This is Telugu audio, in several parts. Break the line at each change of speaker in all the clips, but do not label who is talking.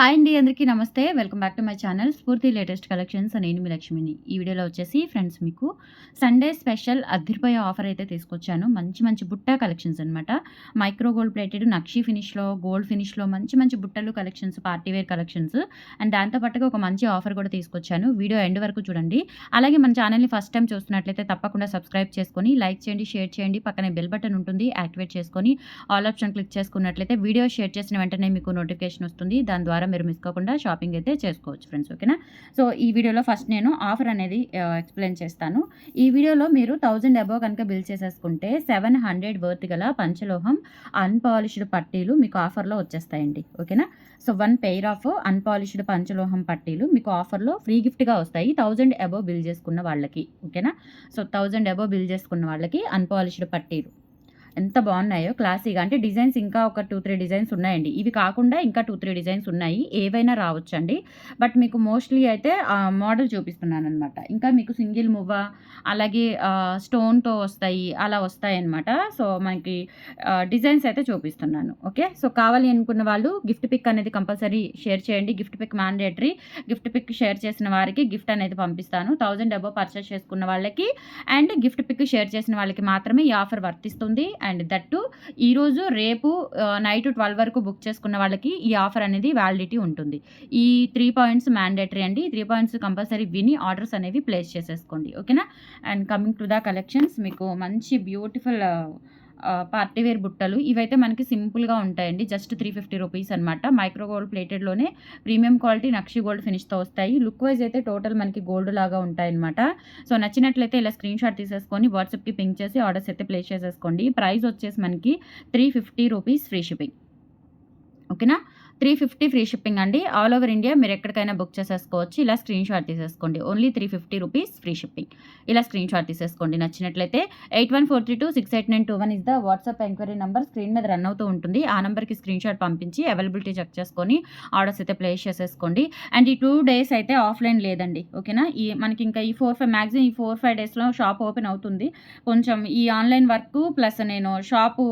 హాయ్ అండి అందరికీ నమస్తే. Welcome back to my channel Spoorthi latest collections నేను మీ లక్ష్మిని. ఈ వీడియోలో వచ్చేసి ఫ్రెండ్స్ మీకు సండే స్పెషల్ అద్దరిపోయే ఆఫర్ అయితే తీసుకొచ్చాను. మంచి మంచి బుట్ట కలెక్షన్స్ అనమాట మైక్రో గోల్డ్ ప్లేటెడ్ నక్షి ఫినిష్లో గోల్డ్ ఫినిష్లో మంచి మంచి బుట్టలు collections party wear collections. And దాంతోపాటుగా ఒక మంచి ఆఫర్ కూడా తీసుకొచ్చాను. వీడియో ఎండ్ వరకు చూడండి. అలాగే మన ఛానల్ని ఫస్ట్ టైం చూస్తున్నట్లయితే తప్పకుండా సబ్స్క్రైబ్ చేసుకొని లైక్ చేయండి షేర్ చేయండి. పక్కనే బెల్ బటన్ ఉంటుంది యాక్టివేట్ చేసుకొని ఆల్ ఆప్షన్ క్లిక్ చేసుకున్నట్లయితే వీడియో షేర్ చేసిన వెంటనే మీకు నోటిఫికేషన్ వస్తుంది. దాని ద్వారా మీరు మిస్ కాకుండా షాపింగ్ అయితే చేసుకోవచ్చు ఫ్రెండ్స్ ఓకేనా సో ఈ వీడియోలో ఫస్ట్ నేను ఆఫర్ అనేది ఎక్స్ప్లెయిన్ చేస్తాను. ఈ వీడియోలో మీరు థౌజండ్ అబోవ్ కనుక బిల్ చేసేసుకుంటే సెవెన్ హండ్రెడ్ వర్త్ గల పంచలోహం అన్పాలిష్డ్ పట్టీలు మీకు ఆఫర్లో వచ్చేస్తాయండి ఓకేనా so one pair of unpolished పంచలోహం పట్టీలు మీకు ఆఫర్లో ఫ్రీ గిఫ్ట్గా వస్తాయి థౌజండ్ అబోవ్ బిల్ చేసుకున్న వాళ్ళకి ఓకేనా సో థౌజండ్ అబోవ్ బిల్ చేసుకున్న వాళ్ళకి అన్పాలిష్డ్ పట్టీలు. ఎంత బాగున్నాయో క్లాసీగా అంటే డిజైన్స్ ఇంకా ఒక టూ త్రీ డిజైన్స్ ఉన్నాయండి. ఇవి కాకుండా ఇంకా టూ త్రీ డిజైన్స్ ఉన్నాయి. ఏవైనా రావచ్చండి. బట్ మీకు మోస్ట్లీ అయితే మోడల్ చూపిస్తున్నాను అనమాట ఇంకా మీకు సింగిల్ మువ్వ అలాగే స్టోన్తో వస్తాయి అలా వస్తాయి అనమాట సో మనకి డిజైన్స్ అయితే చూపిస్తున్నాను. ఓకే? సో కావాలి అనుకున్న వాళ్ళు గిఫ్ట్ పిక్ అనేది కంపల్సరీ షేర్ చేయండి. Gift pic mandatory gift pic share చేసిన వారికి గిఫ్ట్ అనేది పంపిస్తాను. థౌజండ్ అబో పర్చేస్ చేసుకున్న వాళ్ళకి. అండ్ గిఫ్ట్ పిక్ షేర్ చేసిన వాళ్ళకి మాత్రమే ఈ ఆఫర్ వర్తిస్తుంది. అండ్ దట్టు ఈరోజు రేపు నైట్ ట్వెల్వ్ వరకు బుక్ చేసుకున్న వాళ్ళకి ఈ ఆఫర్ అనేది వ్యాలిడిటీ ఉంటుంది. ఈ త్రీ పాయింట్స్ మ్యాండేటరీ అండి. త్రీ పాయింట్స్ కంపల్సరీ విని ఆర్డర్స్ అనేవి ప్లేస్ చేసేసుకోండి. ఓకేనా? And coming to the collections మీకు మంచి బ్యూటిఫుల్ పార్టీ వేర్ బుట్టలు ఇవైతే మనకి సింపుల్గా ఉంటాయండి. జస్ట్ త్రీ ఫిఫ్టీ రూపీస్ అనమాట మైక్రో గోల్డ్ ప్లేటెడ్లోనే ప్రీమియం క్వాలిటీ నక్షి గోల్డ్ ఫినిష్తో వస్తాయి. లుక్ వైజ్ అయితే టోటల్ మనకి గోల్డ్ లాగా ఉంటాయన్నమాట సో నచ్చినట్లయితే ఇలా స్క్రీన్ షాట్ తీసేసుకొని వాట్సాప్కి పింక్ చేసి ఆర్డర్స్ అయితే ప్లేస్ చేసేసుకోండి. ప్రైస్ వచ్చేసి మనకి three fifty rupees free shipping. ఓకేనా? త్రీ ఫిఫ్టీ ఫ్రీ షిప్పింగ్ అండి. ఆల్ ఓవర్ ఇండియా మీరు ఎక్కడికైనా బుక్ చేసేసుకోవచ్చు. ఇలా స్క్రీన్ షాట్ తీసేసుకోండి. Only three fifty rupees free shipping. ఇలా స్క్రీన్ షాట్ తీసేసుకోండి. నచ్చినట్లయితే eight one four three two six eight nine two one is the WhatsApp enquiry number. Screen మీద రన్ అవుతూ ఉంటుంది. ఆ నెంబర్కి స్క్రీన్ షాట్ పంపించి అవైలబిలిటీ చెక్ చేసుకొని ఆర్డర్స్ అయితే ప్లేస్ చేసేసుకోండి. అండ్ ఈ టూ డేస్ అయితే ఆఫ్లైన్ లేదండి. ఓకేనా? ఈ మనకి ఇంకా ఈ ఫోర్ ఫైవ్ మ్యాక్సిమం ఈ ఫోర్ ఫైవ్ డేస్లో షాప్ ఓపెన్ అవుతుంది. కొంచెం ఈ ఆన్లైన్ వర్క్ ప్లస్ నేను షాపు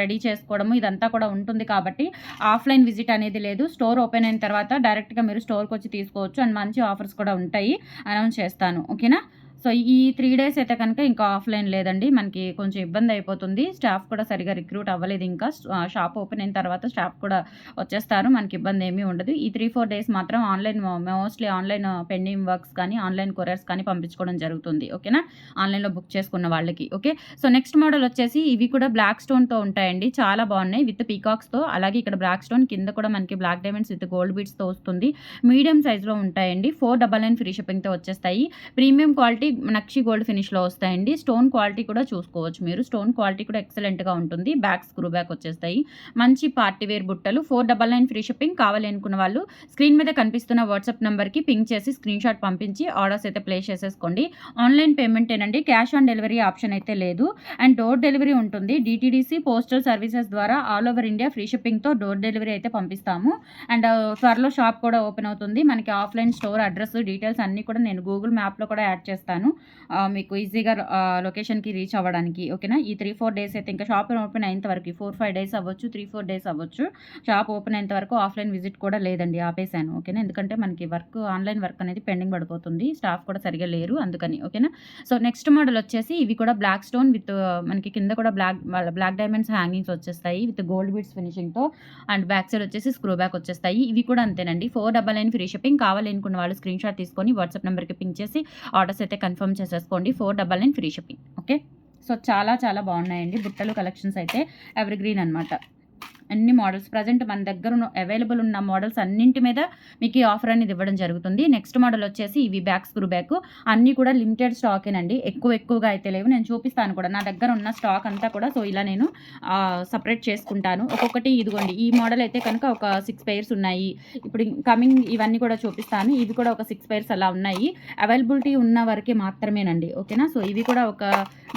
రెడీ చేసుకోవడము ఇదంతా కూడా ఉంటుంది కాబట్టి ఆఫ్లైన్ విజిట్ అనేది లేదు. స్టోర్ ఓపెన్ అయిన తర్వాత డైరెక్ట్గా మీరు స్టోర్కి వచ్చి తీసుకోవచ్చు. అండ్ మంచి ఆఫర్స్ కూడా ఉంటాయి. అనౌన్స్ చేస్తాను. ఓకేనా? సో ఈ త్రీ డేస్ అయితే కనుక ఇంకా ఆఫ్లైన్ లేదండి. మనకి కొంచెం ఇబ్బంది అయిపోతుంది. స్టాఫ్ కూడా సరిగా రిక్రూట్ అవ్వలేదు ఇంకా. షాప్ ఓపెన్ అయిన తర్వాత స్టాఫ్ కూడా వచ్చేస్తారు. మనకి ఇబ్బంది ఏమీ ఉండదు. ఈ త్రీ ఫోర్ డేస్ మాత్రం online mostly online pending works కానీ ఆన్లైన్ కొరియర్స్ కానీ పంపించుకోవడం జరుగుతుంది. ఓకేనా? ఆన్లైన్లో బుక్ చేసుకున్న వాళ్ళకి. ఓకే? సో నెక్స్ట్ మోడల్ వచ్చేసి ఇవి కూడా బ్లాక్ స్టోన్తో ఉంటాయండి. చాలా బాగున్నాయి విత్ పీకాక్స్తో. అలాగే ఇక్కడ బ్లాక్ స్టోన్ కింద కూడా మనకి బ్లాక్ డైమండ్స్ విత్ గోల్డ్ బీట్స్తో వస్తుంది. మీడియం సైజ్లో ఉంటాయండి. ఫోర్ డబల్ నైన్ ఫ్రీ షిప్పింగ్తో వచ్చేస్తాయి. ప్రీమియం క్వాలిటీ నక్షి గోల్డ్ ఫినిష్లో వస్తాయండి. స్టోన్ క్వాలిటీ కూడా చూసుకోవచ్చు మీరు. స్టోన్ క్వాలిటీ కూడా ఎక్సలెంట్గా ఉంటుంది. బ్యాక్ స్క్రూ బ్యాక్ వచ్చేస్తాయి. మంచి పార్టీ వేర్ బుట్టలు. Four double nine free shipping కావాలి అనుకున్న వాళ్ళు స్క్రీన్ మీద కనిపిస్తున్న వాట్సాప్ నెంబర్కి పింక్ చేసి స్క్రీన్ షాట్ పంపించి ఆర్డర్స్ అయితే ప్లేస్ చేసేసుకోండి. ఆన్లైన్ పేమెంట్ ఏనండి. క్యాష్ ఆన్ డెలివరీ ఆప్షన్ అయితే లేదు. అండ్ డోర్ డెలివరీ ఉంటుంది. డిటీడీసీ పోస్టల్ సర్వీసెస్ ద్వారా ఆల్ ఓవర్ ఇండియా ఫ్రీ షిప్పింగ్తో డోర్ డెలివరీ అయితే పంపిస్తాము. అండ్ uh, త్వరలో షాప్ కూడా ఓపెన్ అవుతుంది. మనకి ఆఫ్లైన్ స్టోర్ అడ్రస్ డీటెయిల్స్ అన్నీ కూడా నేను గూగుల్ మ్యాప్లో కూడా యాడ్ చేస్తాను. మీకు ఈజీగా లొకేషన్కి రీచ్ అవ్వడానికి ఓకేనా? ఈ త్రీ ఫోర్ డేస్ అయితే ఇంకా షాప్ ఓపెన్ అయ్యేంత వరకు ఫోర్ ఫైవ్ డేస్ అవ్వచ్చు త్రీ ఫోర్ డేస్ అవ్వచ్చు షాప్ ఓపెన్ అయ్యేంత వరకు ఆఫ్లైన్ విజిట్ కూడా లేదండి ఆపేసాను ఓకేనా? ఎందుకంటే మనకి వర్క్ ఆన్లైన్ వర్క్ అనేది పెండింగ్ పడిపోతుంది స్టాఫ్ కూడా సరిగా లేరు అందుకని ఓకేనా? సో నెక్స్ట్ మోడల్ వచ్చేసి ఇవి కూడా బ్లాక్ స్టోన్ విత్ మనకి కింద కూడా బ్లాక్ బ్లాక్ డైమండ్స్ హ్యాంగింగ్స్ వచ్చేస్తాయి విత్ గోల్డ్ బీడ్స్ ఫినిషింగ్తో అండ్ బ్యాక్ సైడ్ వచ్చేసి స్క్రూ బ్యాక్ వచ్చేస్తాయి ఇవి కూడా అంతేనండి. Four double nine free shipping కావాలనుకున్న వాళ్ళు స్క్రీన్ షాట్ తీసుకొని వాట్సాప్ నెంబర్కి పింక్ చేసి ఆర్డర్స్ అయితే కన్ఫర్మ్ చేసేసుకోండి. Four double nine free shipping. Okay? So చాలా చాలా బాగున్నాయండి. బుట్టలు కలెక్షన్స్ అయితే ఎవర్ గ్రీన్ అనమాట అన్ని మోడల్స్ ప్రజెంట్ మన దగ్గర అవైలబుల్ ఉన్న మోడల్స్ అన్నింటి మీద మీకు ఈ ఆఫర్ అనేది ఇవ్వడం జరుగుతుంది. నెక్స్ట్ మోడల్ వచ్చేసి ఇవి బ్యాక్ స్క్రూ బ్యాక్ అన్నీ కూడా లిమిటెడ్ స్టాకేనండి ఎక్కువ ఎక్కువగా అయితే లేవు. నేను చూపిస్తాను కూడా. నా దగ్గర ఉన్న స్టాక్ అంతా కూడా సో ఇలా నేను సపరేట్ చేసుకుంటాను. ఒక్కొక్కటి ఇదిగోండి. ఈ మోడల్ అయితే కనుక ఒక సిక్స్ పేర్స్ ఉన్నాయి. ఇప్పుడు కమింగ్ ఇవన్నీ కూడా చూపిస్తాను. ఇవి కూడా ఒక సిక్స్ పేర్స్ అలా ఉన్నాయి. అవైలబిలిటీ ఉన్న వరకే మాత్రమేనండి. ఓకేనా సో ఇవి కూడా ఒక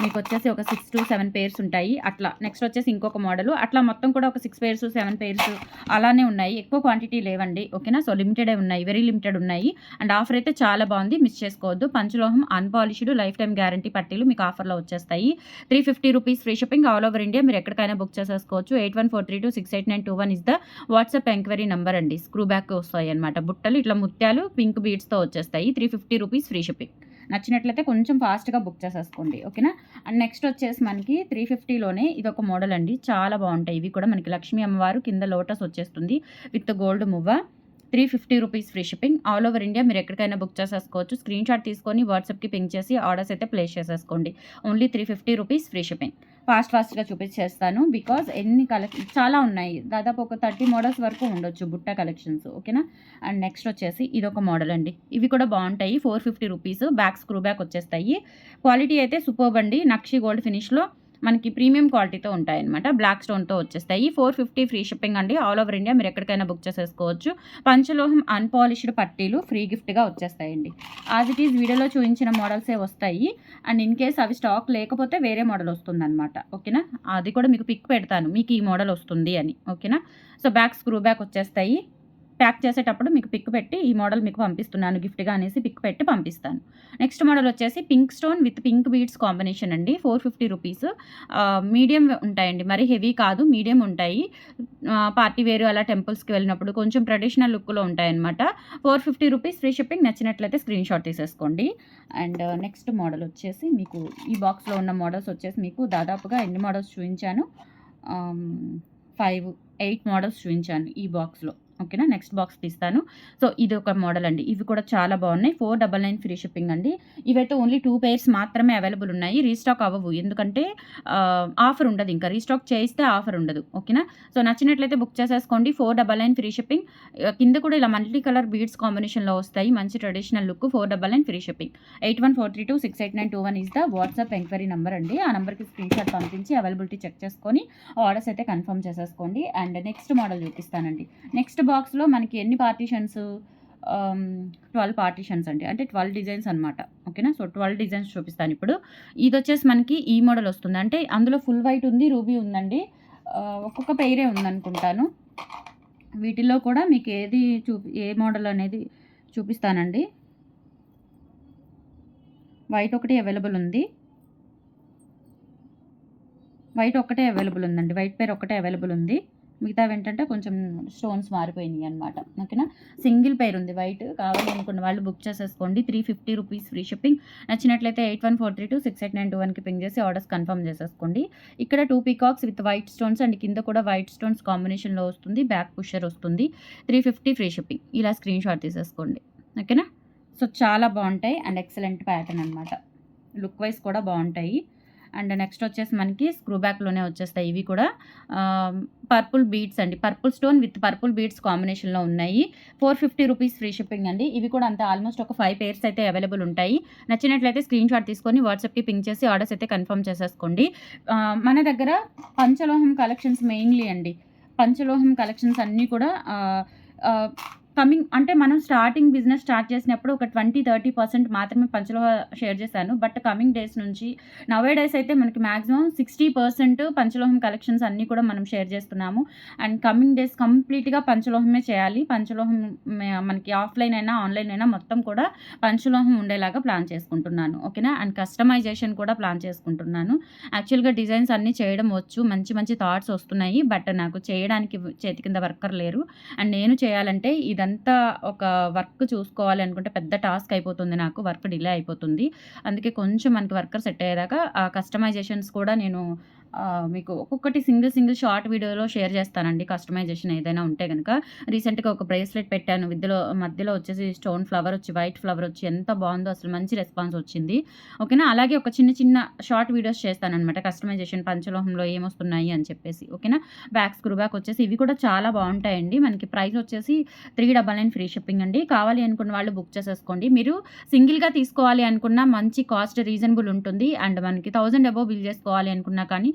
మీకు వచ్చేసి ఒక సిక్స్ టు సెవెన్ పేర్స్ ఉంటాయి. అట్లా. నెక్స్ట్ వచ్చేసి ఇంకొక మోడల్ అట్లా మొత్తం కూడా ఒక సిక్స్ పేర్స్ సెవెన్ పేర్స్ అలానే ఉన్నాయి. ఎక్కువ క్వాంటిటీ లేవండి. ఓకేనా? సో లిమిటెడే ఉన్నాయి. వెరీ లిమిటెడ్ ఉన్నాయి. అండ్ ఆఫర్ అయితే చాలా బాగుంది. మిస్ చేసుకోవద్దు. పంచలోహం అన్పాలిష్డ్ లైఫ్ టైం గ్యారంటీ పట్టీలు మీకు ఆఫర్లో వచ్చేస్తాయి. Three fifty rupees free shipping all over India. మీరు ఎక్కడికైనా బుక్ చేసేసుకోవచ్చు. Eight one four three two six eight nine two one is the WhatsApp enquiry number అండి. స్క్రూ బ్యాక్ వస్తాయి అనమాట బుట్టలు ఇట్లా ముత్యాలు పింక్ బీడ్స్తో వచ్చేస్తాయి. Three fifty rupees free shipping. నచ్చినట్లయితే కొంచెం ఫాస్ట్గా బుక్ చేసేసుకోండి ఓకేనా? అండ్ నెక్స్ట్ వచ్చేసి మనకి త్రీ ఫిఫ్టీలోనే ఇది ఒక మోడల్ అండి చాలా బాగుంటాయి. ఇవి కూడా మనకి లక్ష్మీ అమ్మవారు కింద లోటస్ వచ్చేస్తుంది with gold Muvva. Three fifty rupees free shipping. All over India మీరు ఎక్కడికైనా బుక్ చేసేసుకోవచ్చు. స్క్రీన్ షాట్ తీసుకొని వాట్సాప్కి పింక్ చేసి ఆర్డర్స్ అయితే ప్లేస్ చేసేసుకోండి. Only three fifty rupees free shipping. Fast ఫాస్ట్గా చూపించేస్తాను బికాజ్ ఎన్ని కలెక్షన్ చాలా ఉన్నాయి. దాదాపు ఒక థర్టీ మోడల్స్ వరకు ఉండొచ్చు బుట్ట కలెక్షన్స్ ఓకేనా? అండ్ నెక్స్ట్ వచ్చేసి ఇది ఒక మోడల్ అండి. ఇవి కూడా బాగుంటాయి. Four fifty rupees back screw back వచ్చేస్తాయి. క్వాలిటీ అయితే సూపర్బ్ అండి. నక్షి గోల్డ్ ఫినిష్లో మనకి ప్రీమియం క్వాలిటీతో ఉంటాయన్నమాట. బ్లాక్ స్టోన్తో వచ్చేస్తాయి. ఫోర్ ఫిఫ్టీ ఫ్రీ షిప్పింగ్ అండి. ఆల్ ఓవర్ ఇండియా మీరు ఎక్కడికైనా బుక్ చేసేసుకోవచ్చు. పంచలోహం అన్పాలిష్డ్ పట్టీలు ఫ్రీ గిఫ్ట్గా వచ్చేస్తాయండి. యాజ్ ఇట్ ఈస్ వీడియోలో చూపించిన మోడల్సే వస్తాయి. అండ్ ఇన్ కేస్ అవి స్టాక్ లేకపోతే వేరే మోడల్ వస్తుందన్నమాట. ఓకేనా అది కూడా మీకు పిక్ పెడతాను. మీకు ఈ మోడల్ వస్తుంది అని. ఓకేనా సో బ్యాక్ స్క్రూ బ్యాక్ వచ్చేస్తాయి. ప్యాక్ చేసేటప్పుడు మీకు పిక్ పెట్టి ఈ మోడల్ మీకు పంపిస్తున్నాను. గిఫ్ట్గా అనేసి పిక్ పెట్టి పంపిస్తాను. నెక్స్ట్ మోడల్ వచ్చేసి pink stone with pink beads combination అండి. Four fifty rupees. మీడియం ఉంటాయండి. మరి హెవీ కాదు మీడియం ఉంటాయి. పార్టీ వేరు అలా టెంపుల్స్కి వెళ్ళినప్పుడు కొంచెం ట్రెడిషనల్ లుక్లో ఉంటాయన్నమాట. Four fifty rupees free shipping. నచ్చినట్లయితే స్క్రీన్ షాట్ తీసేసుకోండి. అండ్ నెక్స్ట్ మోడల్ వచ్చేసి మీకు ఈ బాక్స్లో ఉన్న మోడల్స్ వచ్చేసి మీకు దాదాపుగా ఎన్ని మోడల్స్ చూపించాను? ఫైవ్ ఎయిట్ మోడల్స్ చూపించాను ఈ బాక్స్లో. ఓకేనా? నెక్స్ట్ బాక్స్ తీస్తాను. సో ఇది ఒక మోడల్ అండి. ఇవి కూడా చాలా బాగున్నాయి. Four double nine free shipping అండి. ఇవైతే ఓన్లీ టూ పేర్స్ మాత్రమే అవైలబుల్ ఉన్నాయి. రీస్టాక్ అవ్వవు. ఎందుకంటే ఆఫర్ ఉండదు ఇంకా. రీస్టాక్ చేయిస్తే ఆఫర్ ఉండదు. ఓకేనా? సో నచ్చినట్లయితే బుక్ చేసేసుకోండి. Four double nine free shipping కింద కూడా ఇలా మల్టీ కలర్ బీడ్స్ కాంబినేషన్లో వస్తాయి. మంచి traditional look four double nine free shipping eight one four three two six eight nine two one is the WhatsApp enquiry number అండి. ఆ నెంబర్కి స్క్రీన్ షాట్ పంపించి అవైలబిలిటీ చెక్ చేసుకొని ఆర్డర్స్ అయితే కన్ఫర్మ్ చేసేసుకోండి. అండ్ నెక్స్ట్ మోడల్ చూపిస్తానండి. నెక్స్ట్ బాక్స్లో మనకి ఎన్ని పార్టీషన్స్ ట్వెల్వ్ పార్టీషన్స్ అండి. అంటే ట్వెల్వ్ డిజైన్స్ అనమాట ఓకేనా? సో ట్వెల్వ్ డిజైన్స్ చూపిస్తాను ఇప్పుడు. ఇది వచ్చేసి మనకి ఈ మోడల్ వస్తుంది. అంటే అందులో ఫుల్ వైట్ ఉంది రూబీ ఉందండి. ఒక్కొక్క పెయిరే ఉందనుకుంటాను. వీటిలో కూడా మీకు ఏది చూపి ఏ మోడల్ అనేది చూపిస్తానండి. వైట్ ఒకటి అవైలబుల్ ఉంది. వైట్ ఒకటే అవైలబుల్ ఉందండి. వైట్ పేర్ ఒకటే అవైలబుల్ ఉంది. మిగతా ఏంటంటే కొంచెం స్టోన్స్ మారిపోయినాయి అనమాట ఓకేనా? సింగిల్ పేర్ ఉంది వైట్ కావాలి అనుకున్న వాళ్ళు బుక్ చేసేసుకోండి. Three fifty rupees free shipping. నచ్చినట్లయితే eight one four three two six eight nine two వన్కి పింగ్ చేసి ఆర్డర్స్ కన్ఫర్మ్ చేసేసుకోండి. ఇక్కడ two peacocks with white stones and కింద కూడా వైట్ స్టోన్స్ కాంబినేషన్లో వస్తుంది బ్యాక్ పుషర్ వస్తుంది. Three fifty free shipping. ఇలా స్క్రీన్ షాట్ తీసేసుకోండి. ఓకేనా? సో చాలా బాగుంటాయి అండ్ ఎక్సలెంట్ ప్యాటర్న్ అనమాట లుక్ వైజ్ కూడా బాగుంటాయి. అండ్ నెక్స్ట్ వచ్చేసి మనకి స్క్రూ బ్యాక్లోనే వచ్చేస్తాయి ఇవి కూడా. పర్పుల్ బీడ్స్ అండి. Purple stone with purple beads కాంబినేషన్లో ఉన్నాయి. Four fifty rupees free shipping అండి. ఇవి కూడా అంతే ఆల్మోస్ట్ ఒక ఫైవ్ పేర్స్ అయితే అవైలబుల్ ఉంటాయి. నచ్చినట్లయితే స్క్రీన్ షాట్ తీసుకొని వాట్సాప్కి పింక్ చేసి ఆర్డర్స్ అయితే కన్ఫర్మ్ చేసేసుకోండి. మన దగ్గర పంచలోహం కలెక్షన్స్ మెయిన్లీ అండి. పంచలోహం కలెక్షన్స్ అన్నీ కూడా కమింగ్ అంటే మనం స్టార్టింగ్ బిజినెస్ స్టార్ట్ చేసినప్పుడు ఒక ట్వంటీ థర్టీ పర్సెంట్ మాత్రమే పంచలోహ షేర్ చేశాను. బట్ కమింగ్ డేస్ నుంచి నవే డేస్ అయితే మనకి మ్యాక్సిమం సిక్స్టీ పర్సెంట్ పంచలోహం కలెక్షన్స్ అన్నీ కూడా మనం షేర్ చేస్తున్నాము. అండ్ కమింగ్ డేస్ కంప్లీట్గా పంచలోహమే చేయాలి. పంచలోహం మనకి ఆఫ్లైన్ అయినా ఆన్లైన్ అయినా మొత్తం కూడా పంచలోహం ఉండేలాగా ప్లాన్ చేసుకుంటున్నాను. ఓకేనా అండ్ కస్టమైజేషన్ కూడా ప్లాన్ చేసుకుంటున్నాను. యాక్చువల్గా డిజైన్స్ అన్నీ చేయడం వచ్చు. మంచి మంచి థాట్స్ వస్తున్నాయి. బట్ నాకు చేయడానికి చేతి కింద వర్కర్ లేరు. అండ్ నేను చేయాలంటే ఇది ఇదంతా ఒక వర్క్ చూసుకోవాలి అనుకుంటే పెద్ద టాస్క్ అయిపోతుంది నాకు వర్క్ డిలే అయిపోతుంది. అందుకే కొంచెం మనకి వర్కర్ సెట్ అయ్యేదాకా ఆ కస్టమైజేషన్స్ కూడా నేను మీకు ఒక్కొక్కటి సింగిల్ సింగిల్ షార్ట్ వీడియోలో షేర్ చేస్తానండి. కస్టమైజేషన్ ఏదైనా ఉంటే కనుక రీసెంట్గా ఒక బ్రేస్లెట్ పెట్టాను. విద్యలో మధ్యలో వచ్చేసి స్టోన్ ఫ్లవర్ వచ్చి వైట్ ఫ్లవర్ వచ్చి ఎంత బాగుందో అసలు మంచి రెస్పాన్స్ వచ్చింది. ఓకేనా? అలాగే ఒక చిన్న చిన్న షార్ట్ వీడియోస్ చేస్తానమాట కస్టమైజేషన్ పంచలోహంలో ఏమొస్తున్నాయి అని చెప్పేసి. ఓకేనా? బ్యాక్ స్క్రూ బ్యాక్ వచ్చేసి ఇవి కూడా చాలా బాగుంటాయండి. మనకి ప్రైస్ వచ్చేసి three double nine free shipping అండి. కావాలి అనుకున్న వాళ్ళు బుక్ చేసేసుకోండి. మీరు సింగిల్గా తీసుకోవాలి అనుకున్న మంచి కాస్ట్ రీజనబుల్ ఉంటుంది. అండ్ మనకి థౌజండ్ అబోవ్ బిల్ చేసుకోవాలి అనుకున్నా కానీ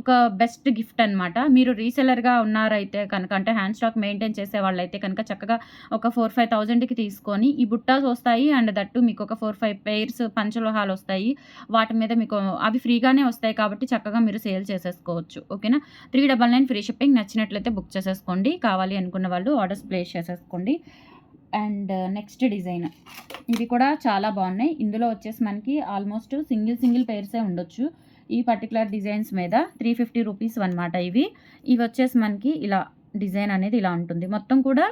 ఒక బెస్ట్ గిఫ్ట్ అనమాట. మీరు రీసెలర్గా ఉన్నారైతే కనుక అంటే హ్యాండ్ స్టాక్ మెయింటైన్ చేసే వాళ్ళైతే కనుక చక్కగా ఒక 4, 5,000కి తీసుకొని ఈ బుట్టాస్ వస్తాయి. అండ్ దట్టు మీకు ఒక 4, 5 పెయిర్స్ పంచలోహాలొస్తాయి. వాటి మీద మీకు అవి ఫ్రీగానే వస్తాయి కాబట్టి చక్కగా మీరు సేల్ చేసేసుకోవచ్చు. ఓకేనా? 399 ఫ్రీ షిప్పింగ్ నచ్చినట్లయితే బుక్ చేసేసుకోండి. కావాలి అనుకున్న వాళ్ళు ఆర్డర్స్ ప్లేస్ చేసేసుకోండి. And next design. ఇవి కూడా చాలా బాగున్నాయి ఇందులో వచ్చేసి మనకి ఆల్మోస్ట్ సింగిల్ సింగిల్ పెయిర్సే ఉండొచ్చు. ఈ పర్టిక్యులర్ డిజైన్స్ మీద 350 రూపీస్ అనమాట ఇవి. ఇవి వచ్చేసి మనకి ఇలా డిజైన్ అనేది ఇలా ఉంటుంది. మొత్తం కూడా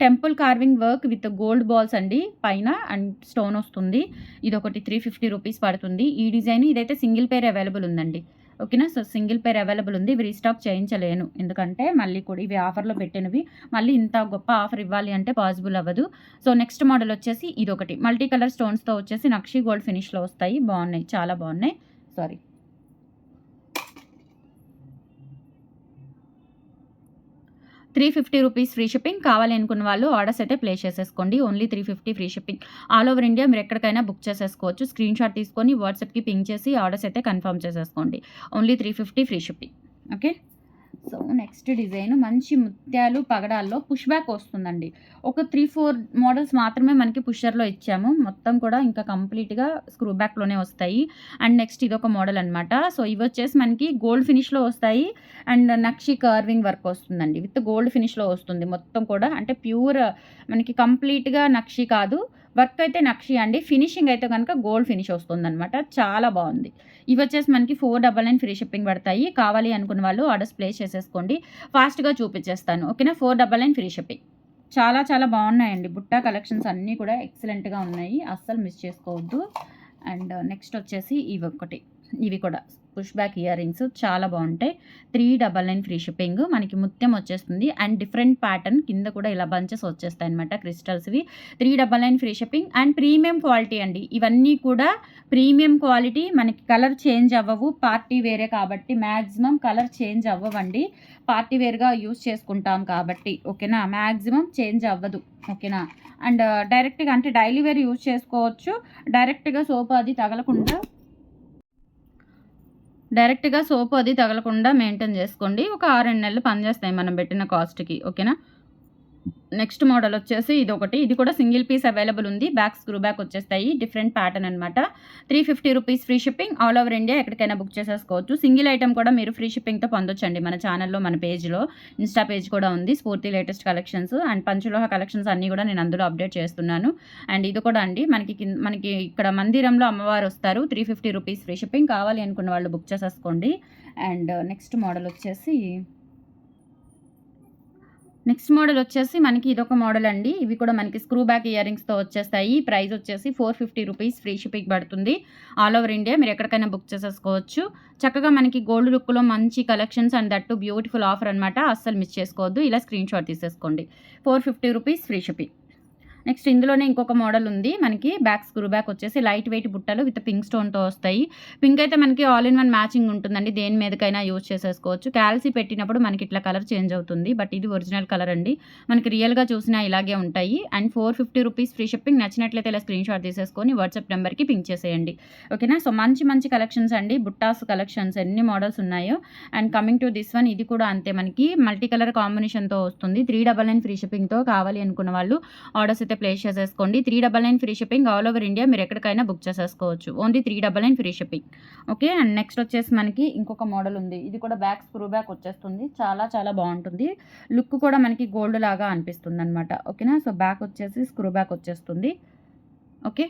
temple carving work with gold balls అండి పైన అండ్ స్టోన్ వస్తుంది. ఇదొకటి 350 రూపీస్ పడుతుంది. ఈ డిజైన్ ఇదైతే సింగిల్ పేర్ అవైలబుల్ ఉందండి. ఓకేనా? సో, సింగిల్ పేర్ అవైలబుల్ ఉంది. ఇవి రీస్టాక్ చేయించలేను. ఎందుకంటే మళ్ళీ కూడా ఇవి ఆఫర్‌లో పెట్టినవి. మళ్ళీ ఇంత గొప్ప ఆఫర్ ఇవ్వాలి అంటే పాసిబుల్ అవ్వదు. సో, నెక్స్ట్ మోడల్ వచ్చేసి ఇదొకటి. మల్టీ కలర్ స్టోన్స్‌తో వచ్చేసి నక్షి గోల్డ్ ఫినిష్‌లో వస్తాయి. బాగున్నాయి చాలా బాగున్నాయి బావున్నాయి. సారీ. 350 rupees free shipping. కావాలి అనుకున్న వాళ్ళు ఆర్డర్స్ అయితే ప్లేస్ చేసేసుకోండి. Only 350 free shipping. All over India మీరు ఎక్కడికైనా బుక్ చేసేసుకోవచ్చు. స్క్రీన్‌షాట్ తీసుకొని వాట్సాప్‌కి పింగ్ చేసి ఆర్డర్స్ అయితే కన్ఫర్మ్ చేసేసుకోండి. Only 350 free shipping. Okay. So, next design మంచి ముత్యాలు పగడాల్లో పుష్ బ్యాక్ వస్తుందండి. ఒక 3, 4 మోడల్స్ మాత్రమే మనకి పుషర్‌లో ఇచ్చాము. మొత్తం కూడా ఇంకా కంప్లీట్‌గా స్క్రూ బ్యాక్‌లోనే వస్తాయి. అండ్ నెక్స్ట్ ఇదొక మోడల్ అనమాట. సో, ఇవి వచ్చేసి మనకి గోల్డ్ ఫినిష్‌లో వస్తాయి. అండ్ నక్షి కర్వింగ్ వర్క్ వస్తుందండి. విత్ గోల్డ్ ఫినిష్‌లో వస్తుంది మొత్తం కూడా. అంటే ప్యూర్ మనకి కంప్లీట్‌గా నక్షి కాదు. వర్క్ అయితే నక్షి అండి. ఫినిషింగ్ అయితే కనుక గోల్డ్ ఫినిష్ వస్తుందనమాట. చాలా బాగుంది ఇవి వచ్చేసి మనకి 499 ఫ్రీ షిప్పింగ్ పడతాయి. కావాలి అనుకున్న వాళ్ళు ఆర్డర్స్ ప్లేస్ చేసేసుకోండి. ఫాస్ట్‌గా చూపించేస్తాను. ఓకేనా? 499 ఫ్రీ షిప్పింగ్. చాలా చాలా బాగున్నాయండి బుట్టా కలెక్షన్స్ అన్నీ కూడా ఎక్సలెంట్‌గా ఉన్నాయి. అస్సలు మిస్ చేసుకోవద్దు. అండ్ నెక్స్ట్ వచ్చేసి ఇవొకటి. ఇవి కూడా పుష్ బ్యాక్ ఇయర్ రింగ్స్ చాలా బావుంటాయి. 399 ఫ్రీ షిప్పింగ్. మనకి ముత్యం వచ్చేస్తుంది. అండ్ డిఫరెంట్ ప్యాటర్న్ కింద కూడా ఇలా బంచెస్ వచ్చేస్తాయి అనమాట క్రిస్టల్స్‌వి. 399 free shipping. And premium quality అండి. ఇవన్నీ కూడా ప్రీమియం క్వాలిటీ. మనకి కలర్ చేంజ్ అవ్వవు. పార్టీ వేరే కాబట్టి మ్యాక్సిమం కలర్ చేంజ్ అవ్వవండి. పార్టీ వేర్‌గా యూస్ చేసుకుంటాం కాబట్టి. ఓకేనా? మ్యాక్సిమం చేంజ్ అవ్వదు. ఓకేనా? అండ్ డైరెక్ట్‌గా అంటే డైలీ వేర్ యూజ్ చేసుకోవచ్చు. డైరెక్ట్‌గా సోప్ అది తగలకుండా డైరెక్ట్‌గా సోప్ అది తగలకుండా మెయింటైన్ చేసుకోండి. ఒక 6, 8 నెలలు పనిచేస్తాయి మనం పెట్టిన కాస్ట్‌కి. ఓకేనా? నెక్స్ట్ మోడల్ వచ్చేసి ఇది ఒకటి ఇది కూడా సింగిల్ పీస్ అవైలబుల్ ఉంది. బ్యాక్ స్క్రూ బ్యాక్ వచ్చేస్తాయి. డిఫరెంట్ ప్యాటర్న్ అనమాట. 350 rupees free shipping. All over India ఎక్కడికైనా బుక్ చేసేసుకోవచ్చు. సింగిల్ ఐటెమ్ కూడా మీరు ఫ్రీ షిప్పింగ్‌తో పొందొచ్చండి మన ఛానల్‌లో మన పేజ్‌లో. ఇన్‌స్టా పేజ్ కూడా ఉంది. స్ఫూర్తి లేటెస్ట్ కలెక్షన్స్ అండ్ పంచలోహ కలెక్షన్స్ అన్నీ కూడా నేను అందులో అప్డేట్ చేస్తున్నాను. అండ్ ఇది కూడా అండి మనకి మనకి ఇక్కడ మందిరంలో అమ్మవారు వస్తారు. 350 రూపీస్ ఫ్రీ షిప్పింగ్. కావాలి అనుకున్న వాళ్ళు బుక్ చేసేసుకోండి. అండ్ నెక్స్ట్ మోడల్ వచ్చేసి నెక్స్ట్ మోడల్ వచ్చేసి మనకి ఇదొక మోడల్ అండి. ఇవి కూడా మనకి స్క్రూ బ్యాక్ ఇయర్ రింగ్స్‌తో వచ్చేస్తాయి. ప్రైస్ వచ్చేసి 450 రూపీస్ ఫ్రీ షిప్పింగ్ పడుతుంది. ఆల్ ఓవర్ ఇండియా మీరు ఎక్కడికైనా బుక్ చేసేసుకోవచ్చు. చక్కగా మనకి గోల్డ్ లుక్‌లో మంచి collections and that beautiful offer అనమాట. అస్సలు మిస్ చేసుకోవద్దు. ఇలా స్క్రీన్‌షాట్ తీసేసుకోండి. 450 రూపీస్ ఫ్రీ షిప్పింగ్. నెక్స్ట్ ఇందులోనే ఇంకొక మోడల్ ఉంది. మనకి బ్యాక్ స్క్రూ బ్యాక్ వచ్చేసి లైట్ వెయిట్ బుట్టలు విత్ పింక్ స్టోన్‌తో వస్తాయి. పింక్ అయితే మనకి ఆల్ ఇన్ వన్ మ్యాచింగ్ ఉంటుందండి. దేని మీదకైనా యూజ్ చేసేసుకోవచ్చు. క్యాల్సీ పెట్టినప్పుడు మనకి ఇట్లా కలర్ చేంజ్ అవుతుంది. బట్ ఇది ఒరిజినల్ కలర్ అండి. మనకి రియల్‌గా చూసినా ఇలాగే ఉంటాయి. And 450 rupees free shipping. నచ్చినట్లయితే ఇలా స్క్రీన్ షాట్ తీసేసుకొని వాట్సాప్ నెంబర్‌కి పింక్ చేసేయండి. ఓకేనా? సో, మంచి మంచి కలెక్షన్స్ అండి. బుట్టాస్ కలెక్షన్స్ ఎన్ని మోడల్స్ ఉన్నాయో. And coming to this one ఇది కూడా అంతే మనకి మల్టీ కలర్ కాంబినేషన్‌తో వస్తుంది. 399 ఫ్రీ షిప్పింగ్‌తో కావాలి అనుకున్న వాళ్ళు ఆర్డర్స్ అయితే ప్లేస్ చేసేసుకోండి. 399 free shipping. All over India మీరు ఎక్కడికైనా బుక్ చేసేసుకోవచ్చు. Only 399 free shipping. Okay. And next వచ్చేసి మనకి ఇంకొక మోడల్ ఉంది. ఇది కూడా బ్యాక్ స్క్రూ బ్యాక్ వచ్చేస్తుంది. చాలా చాలా బాగుంటుంది లుక్ కూడా మనకి గోల్డ్ లాగా అనిపిస్తుంది అనమాట ఓకేనా? సో, బ్యాక్ వచ్చేసి స్క్రూ బ్యాక్ వచ్చేస్తుంది. Okay.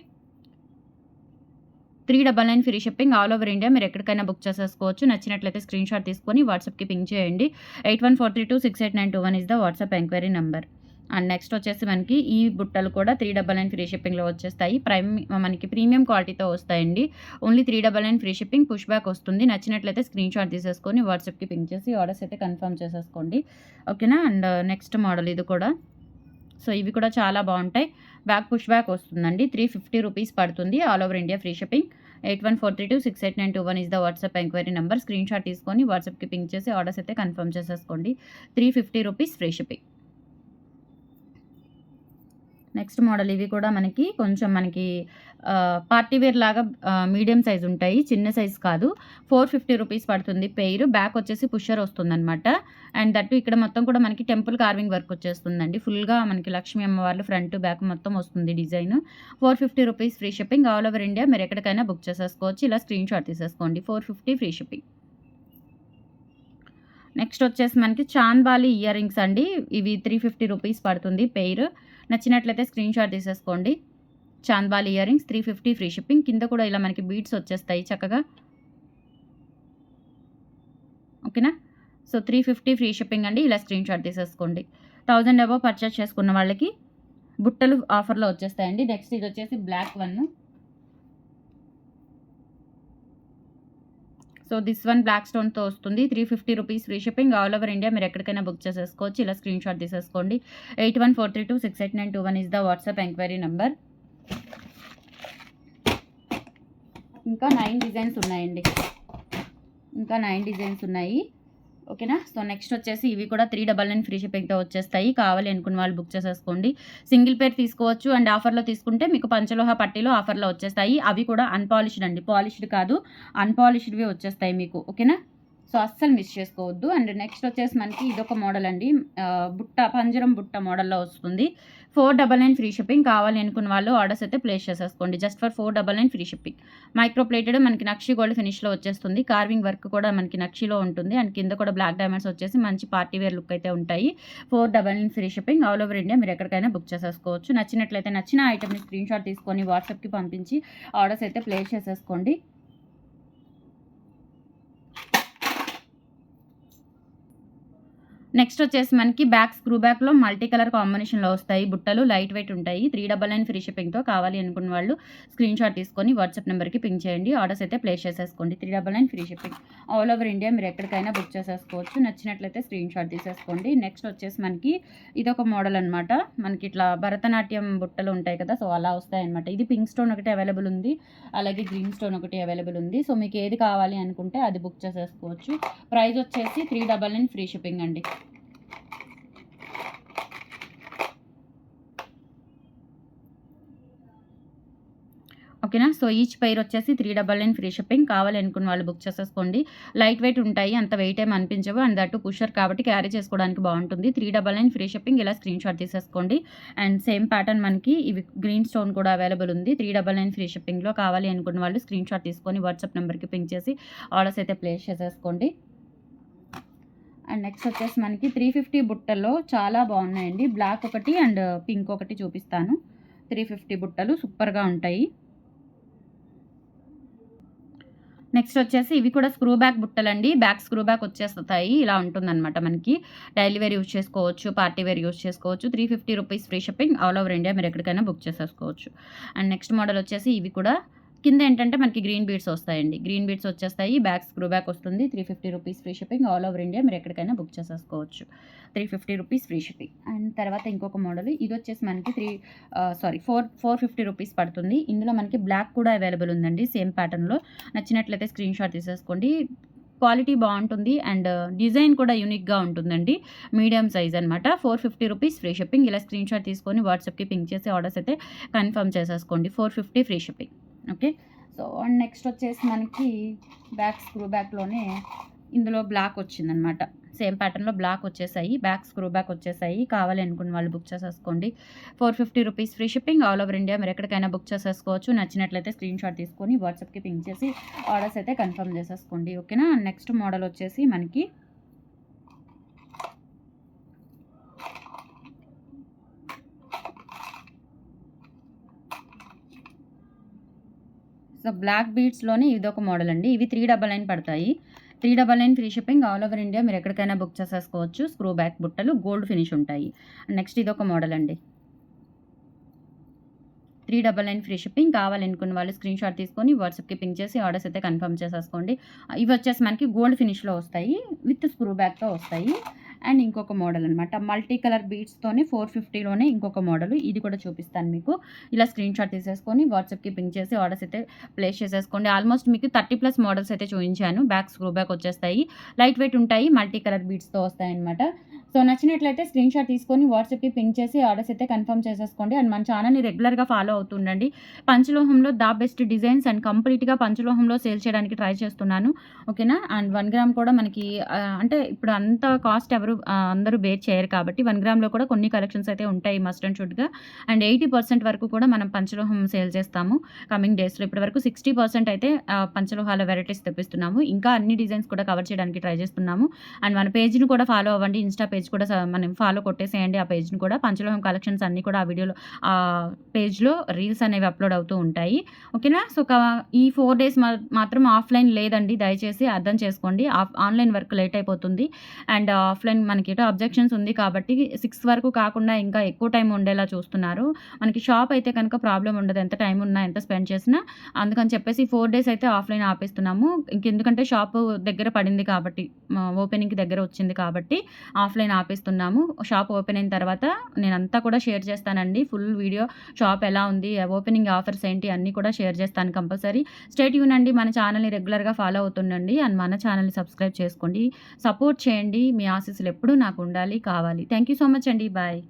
399 free shipping. All over India మీరు ఎక్కడికైనా బుక్ చేసేసుకోవచ్చు. నచ్చినట్లయితే స్క్రీన్‌షాట్ తీసుకొని వాట్సాప్‌కి పింక్ చేయండి. 8143268921 is the WhatsApp enquiry number. And next వచ్చేసి మనకి ఈ బుట్టలు కూడా 399 ఫ్రీ షిప్పింగ్‌లో వచ్చేస్తాయి. ప్రైమ్ మనకి ప్రీమియం క్వాలిటీతో వస్తాయండి. Only 399 free shipping. Push back వస్తుంది. నచ్చినట్లయితే స్క్రీన్‌షాట్ తీసేసుకొని వాట్సాప్‌కి పింక్ చేసి ఆర్డర్స్ అయితే కన్ఫర్మ్ చేసేసుకోండి. ఓకేనా? అండ్ నెక్స్ట్ మోడల్ ఇది కూడా. సో, ఇవి కూడా చాలా బాగుంటాయి బ్యాక్ పుష్ బ్యాక్ వస్తుందండి. 350 రూపీస్ పడుతుంది. All over India free shipping. Eight one four three two six eight nine two one is the WhatsApp enquiry number. Screenshot తీసుకొని వాట్సాప్‌కి పింక్ చేసి ఆర్డర్స్ అయితే కన్ఫర్మ్ చేసేసుకోండి. 350 rupees free shipping. Next model ఇవి కూడా మనకి కొంచెం మనకి పార్టీ వేర్ లాగా మీడియం సైజ్ ఉంటాయి. చిన్న సైజ్ కాదు. 450 రూపీస్ పడుతుంది పెయిర్. బ్యాక్ వచ్చేసి పుషర్ వస్తుందనమాట. అండ్ దట్టు ఇక్కడ మొత్తం కూడా మనకి టెంపుల్ కార్వింగ్ వర్క్ వచ్చేస్తుందండి. ఫుల్‌గా మనకి లక్ష్మీ అమ్మవార్లు ఫ్రంట్, బ్యాక్ మొత్తం వస్తుంది design. 450 rupees free shipping all over India మీరు ఎక్కడికైనా బుక్ చేసేసుకోవచ్చు. ఇలా స్క్రీన్ షాట్ తీసేసుకోండి. 450 ఫ్రీ షిప్పింగ్. నెక్స్ట్ వచ్చేసి మనకి చాన్బాలి ఇయర్ రింగ్స్ అండి. ఇవి 350 రూపీస్ పడుతుంది పెయిర్. నచ్చినట్లయితే స్క్రీన్ షాట్ తీసేసుకోండి. Chandbali earrings 350 free shipping. కింద కూడా ఇలా మనకి బీడ్స్ వచ్చేస్తాయి చక్కగా. ఓకేనా? సో, 350 ఫ్రీ షిప్పింగ్ అండి. ఇలా స్క్రీన్ షాట్ తీసేసుకోండి. 1000 అబోవ్ పర్చేస్ చేసుకున్న వాళ్ళకి బుట్టలు ఆఫర్‌లో వచ్చేస్తాయండి. నెక్స్ట్ ఇది వచ్చేసి black one. So, this one black స్టోన్‌తో వస్తుంది. 350 rupees free shipping all over India మీరు ఎక్కడికైనా బుక్ చేసేసుకోవచ్చు. ఇలా స్క్రీన్ షాట్ తీసేసుకోండి. 8143268921 is the WhatsApp enquiry number ఇంకా నైన్ డిజైన్స్ ఉన్నాయండి. ఇంకా నైన్ డిజైన్స్ ఉన్నాయి. ఓకేనా? సో, నెక్స్ట్ వచ్చేసి ఇవి కూడా 399 ఫ్రీ షిప్పింగ్‌తో వచ్చేస్తాయి. కావాలి అనుకున్న వాళ్ళు బుక్ చేసేసుకోండి. సింగిల్ పేర్ తీసుకోవచ్చు. అండ్ ఆఫర్‌లో తీసుకుంటే మీకు పంచలోహ పట్టీలు ఆఫర్‌లో వచ్చేస్తాయి. అవి కూడా అన్‌పాలిష్డ్ అండి. పాలిష్డ్ కాదు. అన్‌పాలిష్డ్‌వే వచ్చేస్తాయి మీకు. ఓకేనా? సో, అస్సలు మిస్ చేసుకోవద్దు. అండ్ నెక్స్ట్ వచ్చేసి మనకి ఇదొక మోడల్ అండి. బుట్ట పంజరం బుట్ట మోడల్‌లో వస్తుంది. 499 ఫ్రీ షిప్పింగ్ కావాలి అనుకున్న వాళ్ళు ఆర్డర్స్ అయితే ప్లేస్ చేసేసుకోండి. Just for 499 free shipping. Micro plated మనకి నక్షి గోల్డ్ ఫినిష్‌లో వచ్చేస్తుంది. కార్వింగ్ వర్క్ కూడా మనకి నక్షిలో ఉంటుంది. అండ్ కింద కూడా బ్లాక్ డైమండ్స్ వచ్చేసి మంచి పార్టీ వేర్ లుక్ అయితే ఉంటాయి. 499 free shipping all over India మీరు ఎక్కడికైనా బుక్ చేసేసుకోవచ్చు. నచ్చినట్లయితే నచ్చిన ఐటమ్ని స్క్రీన్ షాట్ తీసుకొని వాట్సాప్‌కి పంపించి ఆర్డర్స్ అయితే ప్లేస్ చేసేసుకోండి. నెక్స్ట్ వచ్చేసి మనకి బ్యాక్ స్క్రూ బ్యాక్‌లో మల్టీ కలర్ కాంబినేషన్‌లో వస్తాయి బుట్టలు. లైట్ వెయిట్ ఉంటాయి. 399 ఫ్రీ షిప్పింగ్‌తో కావాలి అనుకున్న వాళ్ళు స్క్రీన్ షాట్ తీసుకొని వాట్సాప్ నెంబర్‌కి పింక్ చేయండి. ఆర్డర్స్ అయితే ప్లేస్ చేసేసుకోండి. 399 free shipping. All over India మీరు ఎక్కడికైనా బుక్ చేసేసుకోవచ్చు. నచ్చినట్లయితే స్క్రీన్ షాట్ తీసేసుకోండి. నెక్స్ట్ వచ్చేసి మనకి ఇదొక మోడల్ అనమాట. మనకి ఇట్లా భరతనాట్యం బుట్టలు ఉంటాయి కదా! సో, అలా వస్తాయన్నమాట. ఇది పింక్ స్టోన్ ఒకటి అవైలబుల్ ఉంది. అలాగే గ్రీన్ స్టోన్ ఒకటి అవైలబుల్ ఉంది. సో, మీకు ఏది కావాలి అనుకుంటే అది బుక్ చేసేసుకోవచ్చు. ప్రైస్ వచ్చేసి 399 ఫ్రీ షిప్పింగ్ అండి. ఓకేనా? సో, ఈచ్ పైర్ వచ్చేసి 399 ఫ్రీ షిప్పింగ్. కావాలి అనుకున్న వాళ్ళు బుక్ చేసేసుకోండి. లైట్ వెయిట్ ఉంటాయి. అంత వెయిట్ ఏమి అనిపించవు. అండ్ దట్టు పుషర్ కాబట్టి క్యారీ చేసుకోవడానికి బాగుంటుంది three double nine free shipping. ఇలా స్క్రీన్ షాట్ తీసేసుకోండి. అండ్ సేమ్ ప్యాటర్న్ మనకి ఇవి గ్రీన్ స్టోన్ కూడా అవైలబుల్ ఉంది. 399 ఫ్రీ షిప్పింగ్‌లో కావాలి అనుకున్న వాళ్ళు స్క్రీన్ షాట్ తీసుకొని వాట్సాప్ నెంబర్‌కి పింక్ చేసి ఆర్డర్స్ అయితే ప్లేస్ చేసేసుకోండి. అండ్ నెక్స్ట్ వచ్చేసి మనకి 350 బుట్టల్లో చాలా బాగున్నాయండి. బ్లాక్ ఒకటి అండ్ పింక్ ఒకటి చూపిస్తాను. 350 బుట్టలు సూపర్‌గా ఉంటాయి. నెక్స్ట్ వచ్చేసి ఇవి కూడా స్క్రూ బ్యాక్ బుట్టలండి. బ్యాక్ స్క్రూ బ్యాక్ వచ్చేస్తాయి. ఇలా ఉంటుందన్నమాట మనకి. డైలీ వేర్ యూజ్ చేసుకోవచ్చు. పార్టీ వేర్ యూజ్ చేసుకోవచ్చు. 350 rupees free shipping all over India మీరు ఎక్కడికైనా బుక్ చేసేసుకోవచ్చు. అండ్ నెక్స్ట్ మోడల్ వచ్చేసి ఇవి కూడా కింద ఏంటంటే మనకి గ్రీన్ బీడ్స్ వస్తాయండి. గ్రీన్ బీడ్స్ వచ్చేస్తాయి. బ్యాక్ స్క్రూ బ్యాక్ వస్తుంది. 350 rupees free shipping all over India మీరు ఎక్కడికైనా బుక్ చేసేసుకోవచ్చు. 350 రూపీస్ ఫ్రీ షిప్పింగ్. అండ్ తర్వాత ఇంకొక మోడల్ ఇది వచ్చేసి మనకి త్రీ సారీ ఫోర్ 450 రూపీస్ పడుతుంది. ఇందులో మనకి బ్లాక్ కూడా అవైలబుల్ ఉందండి. సేమ్ ప్యాటర్న్‌లో. నచ్చినట్లయితే స్క్రీన్ షాట్ తీసేసుకోండి. క్వాలిటీ బాగుంటుంది అండ్ డిజైన్ uh, కూడా యూనిక్‌గా ఉంటుందండి. మీడియం సైజ్ అనమాట. 450 రూపీస్ ఫ్రీ షిప్పింగ్. ఇలా స్క్రీన్ షాట్ తీసుకొని వాట్సాప్‌కి పింక్ చేసి ఆర్డర్స్ అయితే కన్ఫర్మ్ చేసేసుకోండి. 450 free shipping. Okay. So, and next వచ్చేసి మనకి బ్యాక్ స్క్రూ బ్యాక్‌లోనే ఇందులో బ్లాక్ వచ్చిందనమాట. సేమ్ ప్యాటర్న్‌లో బ్లాక్ వచ్చేసాయి. బ్యాక్ స్క్రూ బ్యాక్ వచ్చేసాయి. కావాలి అనుకున్న వాళ్ళు బుక్ చేసేసుకోండి. 450 rupees free shipping all over India మీరు ఎక్కడికైనా బుక్ చేసేసుకోవచ్చు. నచ్చినట్లయితే స్క్రీన్ షాట్ తీసుకొని వాట్సాప్‌కి పింక్ చేసి ఆర్డర్స్ అయితే కన్ఫర్మ్ చేసేసుకోండి. ఓకేనా? నెక్స్ట్ మోడల్ వచ్చేసి మనకి సో, బ్లాక్ బీడ్స్‌లోనే ఇదొక మోడల్ అండి. ఇవి 399 పడతాయి. 399 free shipping all over India మీరు ఎక్కడికైనా బుక్ చేసేసుకోవచ్చు. స్క్రూ బ్యాక్ బుట్టలు గోల్డ్ ఫినిష్ ఉంటాయి. నెక్స్ట్ ఇదొక మోడల్ అండి. 399 ఫ్రీ షిప్పింగ్. కావాలనుకున్న వాళ్ళు స్క్రీన్ షాట్ తీసుకొని వాట్సాప్‌కి పింక్ చేసి ఆర్డర్స్ అయితే కన్ఫర్మ్ చేసేసుకోండి. ఇవి వచ్చేసి మనకి గోల్డ్ ఫినిష్‌లో వస్తాయి. విత్ స్క్రూ బ్యాక్‌తో వస్తాయి. అండ్ ఇంకొక మోడల్ అనమాట. మల్టీ కలర్ బీట్స్తోనే ఫోర్ ఫిఫ్టీలోనే ఇంకొక మోడల్. ఇది కూడా చూపిస్తాను మీకు. ఇలా స్క్రీన్ షాట్ తీసేసుకొని వాట్సాప్‌కి పింక్ చేసి ఆర్డర్స్ అయితే ప్లేస్ చేసేసుకోండి. ఆల్మోస్ట్ మీకు 30+ మోడల్స్ అయితే చూపించాను బ్యాక్ స్క్రూ బ్యాక్ వచ్చేస్తాయి. లైట్ వెయిట్ ఉంటాయి. మల్టీ కలర్ బీడ్స్‌తో వస్తాయన్నమాట. సో నచ్చినట్లయితే స్క్రీన్ షాట్ తీసుకొని వాట్సాప్‌కి పిన్ చేసి ఆర్డర్స్ అయితే కన్ఫర్మ్ చేసేసుకోండి. అండ్ మన ఛానల్ని రెగ్యులర్‌గా ఫాలో అవుతుండండి పంచలోహంలో ద బెస్ట్ డిజైన్స్ అండ్ కంప్లీట్‌గా పంచలోహంలో సేల్ చేయడానికి ట్రై చేస్తున్నాను. ఓకేనా? అండ్ వన్ గ్రామ్ కూడా మనకి అంటే ఇప్పుడు అంత కాస్ట్ ఎవరు అందరూ బేర్ చేయరు కాబట్టి వన్ గ్రామ్‌లో కూడా కొన్ని కలెక్షన్స్ అయితే ఉంటాయి మస్ట్ అండ్ షుడ్‌గా. అండ్ 80% వరకు కూడా మనం పంచలోహం సేల్ చేస్తాము కమింగ్ డేస్‌లో. ఇప్పటి వరకు సిక్స్టీ పర్సెంట్ అయితే పంచలోహాల వెరైటీస్ తెప్పిస్తున్నాము. ఇంకా అన్ని డిజైన్స్ కూడా కవర్ చేయడానికి ట్రై చేస్తున్నాము. అండ్ మన పేజ్‌ని కూడా ఫాలో అవ్వండి. ఇన్‌స్టా పేజ్ పేజ్ కూడా మనం ఫాలో కొట్టేసేయండి ఆ పేజ్‌ని కూడా. పంచలోహం కలెక్షన్స్ అన్నీ కూడా ఆ వీడియోలో ఆ పేజ్‌లో రీల్స్ అనేవి అప్‌లోడ్ అవుతూ ఉంటాయి. ఓకేనా? సో, క ఈ ఫోర్ డేస్ మాత్రం ఆఫ్‌లైన్ లేదండి. దయచేసి అర్థం చేసుకోండి. ఆఫ్ ఆన్‌లైన్ వర్క్ లేట్ అయిపోతుంది. అండ్ ఆఫ్‌లైన్ మనకి ఏటో అబ్జెక్షన్స్ ఉంది కాబట్టి సిక్స్ వరకు కాకుండా ఇంకా ఎక్కువ టైం ఉండేలా చూస్తున్నారు. మనకి షాప్ అయితే కనుక ప్రాబ్లం ఉండదు. ఎంత టైం ఉన్నా, ఎంత స్పెండ్ చేసినా. అందుకని చెప్పేసి ఫోర్ డేస్ అయితే ఆఫ్‌లైన్ ఆపేస్తున్నాము. ఇంకెందుకంటే షాప్ దగ్గర పడింది కాబట్టి ఓపెనింగ్‌కి దగ్గర వచ్చింది కాబట్టి ఆఫ్‌లైన్ నేను ఆపేస్తున్నాము. షాప్ ఓపెన్ అయిన తర్వాత నేను అంతా కూడా షేర్ చేస్తానండి. ఫుల్ వీడియో షాప్ ఎలా ఉంది, ఓపెనింగ్ ఆఫర్స్ ఏంటి అన్నీ కూడా షేర్ చేస్తాను కంపల్సరీ. స్టేట్ యూన్ అండి. మన ఛానల్ని రెగ్యులర్‌గా ఫాలో అవుతుండండి. అండ్ మన ఛానల్ని సబ్స్క్రైబ్ చేసుకోండి. సపోర్ట్ చేయండి. మీ ఆశీస్సులు ఎప్పుడూ నాకు ఉండాలి, కావాలి. థ్యాంక్ యూ సో మచ్ అండి. బాయ్.